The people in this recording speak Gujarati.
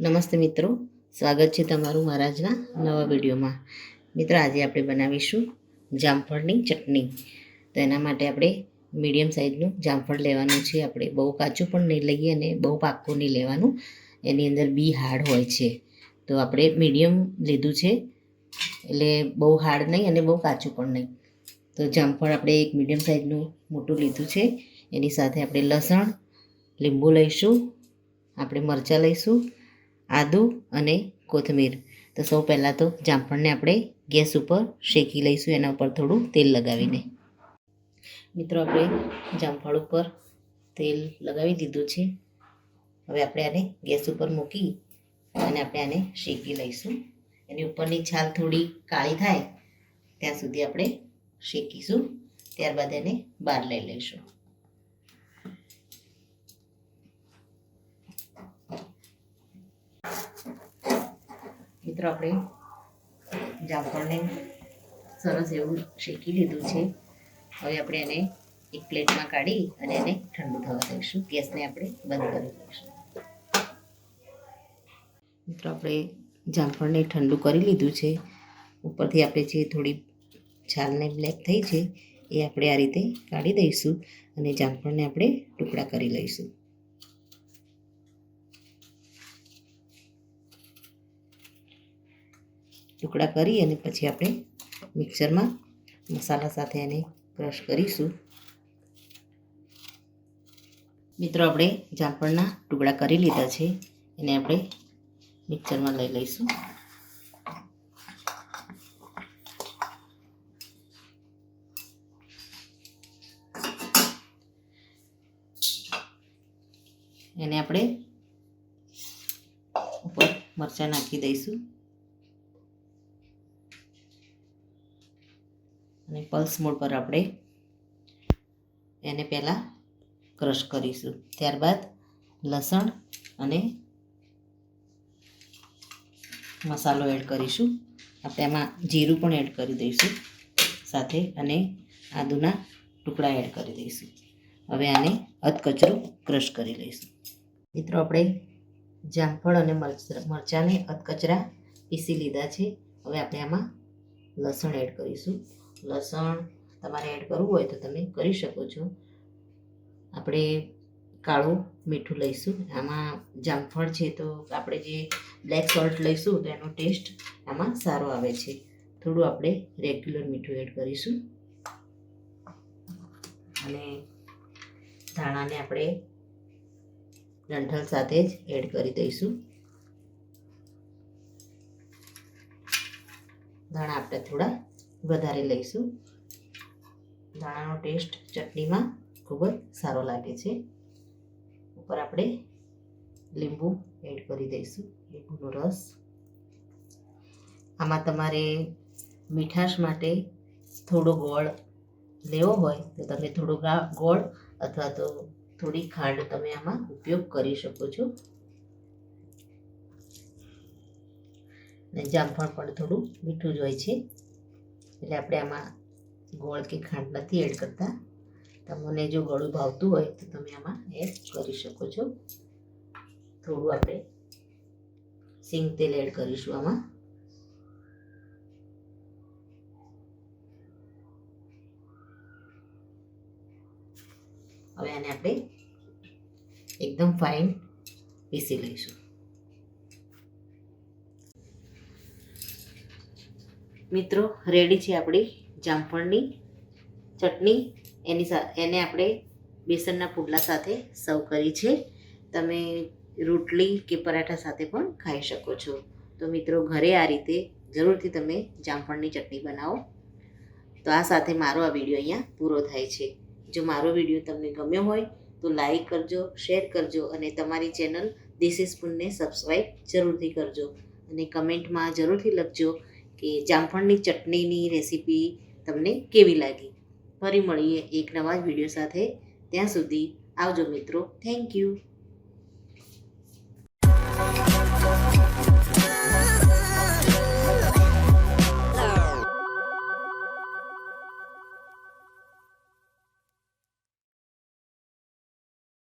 નમસ્તે મિત્રો. સ્વાગત છે તમારું મહારાજના નવા વિડીયોમાં. મિત્રો, આજે આપણે બનાવીશું જામફળની ચટણી. તો એના માટે આપણે મીડિયમ સાઇઝનું જામફળ લેવાનું છે. આપણે બહુ કાચું પણ નહીં લઈએ અને બહુ પાકું નહીં લેવાનું. એની અંદર બી હાર્ડ હોય છે. તો આપણે મીડિયમ લીધું છે. એટલે બહુ હાર્ડ નહીં અને બહુ કાચું પણ નહીં. તો જામફળ આપણે એક મીડિયમ સાઇઝનું મોટું લીધું છે. એની સાથે આપણે લસણ, લીંબુ લઈશું. આપણે મરચાં લઈશું. આદું અને કોથમીર. તો સૌ પહેલાં તો જામફળને આપણે ગેસ ઉપર શેકી લઈશું, એના ઉપર થોડું તેલ લગાવીને. મિત્રો, આપણે જામફળ ઉપર તેલ લગાવી દીધું છે. હવે આપણે આને ગેસ ઉપર મૂકી અને આપણે આને શેકી લઈશું. એની ઉપરની છાલ થોડી કાળી થાય, ત્યાં સુધી આપણે શેકીશું. ત્યારબાદ એને બહાર લઈ લઈશું. મિત્રો, આપણે જામફળને સરસ એવું શેકી લીધું છે. હવે આપણે એને એક પ્લેટમાં કાઢી અને એને ઠંડુ થવા દઈશું. ગેસને આપણે બંધ કરી દઈશું. મિત્રો, આપણે જામફળને ઠંડુ કરી લીધું છે. ઉપરથી આપણે જે થોડી છાલને બ્લેક થઈ છે, એ આપણે આ રીતે કાઢી દઈશું અને જામફળને આપણે ટુકડા કરી લઈશું. ટુકડા કરી અને પછી આપણે મિક્સરમાં મસાલા સાથે એને ક્રશ કરીશું. મિત્રો, આપણે જામફળના ટુકડા કરી લીધા છે. એને આપણે મિક્સરમાં લઈ લઈશું. એને આપણે ઉપર મરચાં નાખી દઈશું. અને પલ્સ મોડ પર આપણે એને પહેલાં ક્રશ કરીશું. ત્યારબાદ લસણ અને મસાલો એડ કરીશું. આપણે એમાં જીરું પણ એડ કરી દઈશું. સાથે અને આદુના ટુકડા એડ કરી દઈશું. હવે આને અધકચરું ક્રશ કરી લઈશું. મિત્રો, આપણે જામફળ અને મરચ- મરચાંને અધકચરા પીસી લીધા છે. હવે આપણે આમાં લસણ એડ કરીશું. લસણ તમારે એડ કરવું હોય તો તમે કરી શકો છો. આપણે કાળું મીઠું લઈશું. આમાં જામફળ છે તો આપણે જે બ્લેક સોલ્ટ લઈશું તો એનો ટેસ્ટ આમાં સારો આવે છે. થોડું આપણે રેગ્યુલર મીઠું એડ કરીશું. અને ધાણાને આપણે ડંઠલ સાથે જ એડ કરી દઈશું. ધાણા આપણે થોડા વધારે લઈશું. ધાણાનો ટેસ્ટ ચટણીમાં ખૂબ જ સારો લાગે છે. ઉપર આપણે લીંબુ એડ કરી દઈશું, લીંબુનો રસ. આમાં તમારે મીઠાશ માટે થોડો ગોળ લેવો હોય તો તમે થોડો ગોળ અથવા તો થોડી ખાંડ તમે આમાં ઉપયોગ કરી શકો છો. ને જામફળ પણ થોડું મીઠું જ હોય છે. એટલે આપણે આમાં ગોળ કે ખાંડ નથી એડ કરતા. તમને જો ગળું ભાવતું હોય તો તમે આમાં એડ કરી શકો છો. થોડું આપણે સિંગ તેલ એડ કરીશું આમાં. હવે આને આપણે એકદમ ફાઇન પીસી લઈશું. મિત્રો રેડી છે આપણી જામફળની ચટણી. એની એને આપણે બેસનના પુડલા સાથે સર્વ કરી છે. તમે રોટલી કે પરાઠા સાથે પણ ખાઈ શકો છો. તો મિત્રો, ઘરે આ રીતે જરૂરથી તમે જામફળની ચટણી બનાવો. તો આ સાથે મારો આ વીડિયો અહીંયા પૂરો થાય છે. જો મારો વીડિયો તમને ગમ્યો હોય, તો લાઈક કરજો શેર કરજો અને તમારી ચેનલ દેશી સ્પૂનને સબસ્ક્રાઈબ જરૂરથી કરજો. અને કમેન્ટમાં જરૂરથી લખજો કે જામફળની ચટણીની રેસીપી તમને કેવી લાગી? ફરી મળીએ એક નવા જ વીડિયો સાથે. ત્યાં સુધી આવજો મિત્રો. Thank you